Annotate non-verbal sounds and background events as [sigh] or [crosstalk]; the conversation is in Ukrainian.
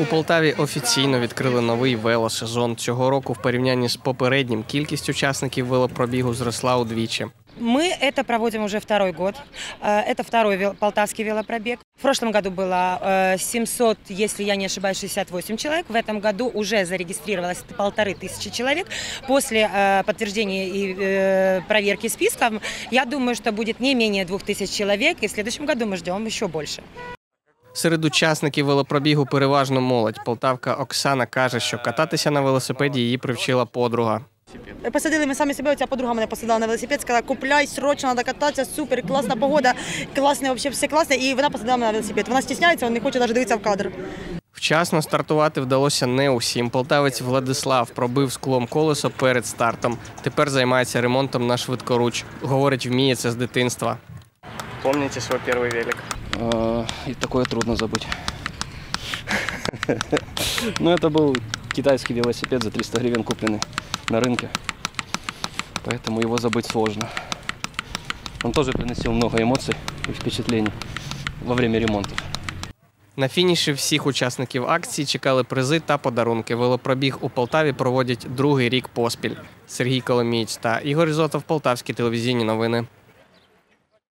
У Полтаві офіційно відкрили новий велосезон. Цього року в порівнянні з попереднім кількість учасників велопробігу зросла удвічі. Мы это проводим уже второй год. Э, Это второй вел- полтавский велопробег. В прошлом году было э, 700, если я не ошибаюсь, 68 человек. В этом году уже зарегистрировалось полторы тысячи человек. После э, подтверждения и э, проверки списков, я думаю, что будет не менее 2000 человек. И в следующем году мы ждем еще больше. Серед учасників велопробігу переважно молодь. Полтавка Оксана каже, що кататися на велосипеді її привчила подруга. Посадили ми самі себе, оця подруга мене посадила на велосипед, сказала, купляй, срочно, треба кататися, супер, класна погода, класне, взагалі все класне. І вона посадила мене на велосипед. Вона стісняється, вона не хоче навіть дивитися в кадр. Вчасно стартувати вдалося не усім. Полтавець Владислав пробив склом колесо перед стартом. Тепер займається ремонтом на швидкоруч. Говорить, вміє це з дитинства. Пам'ятаєте свій перший велик? А, И такое трудно забыть. [laughs] Но это был китайский велосипед за 300 гривен купленный на рынке. Поэтому его забыть сложно. Он тоже приносил много эмоций и впечатлений во время ремонтов. На фініші всіх учасників акції чекали призи та подарунки. Велопробіг у Полтаві проводять другий рік поспіль. Сергій Коломієць та Ігор Зотов, Полтавські телевізійні новини.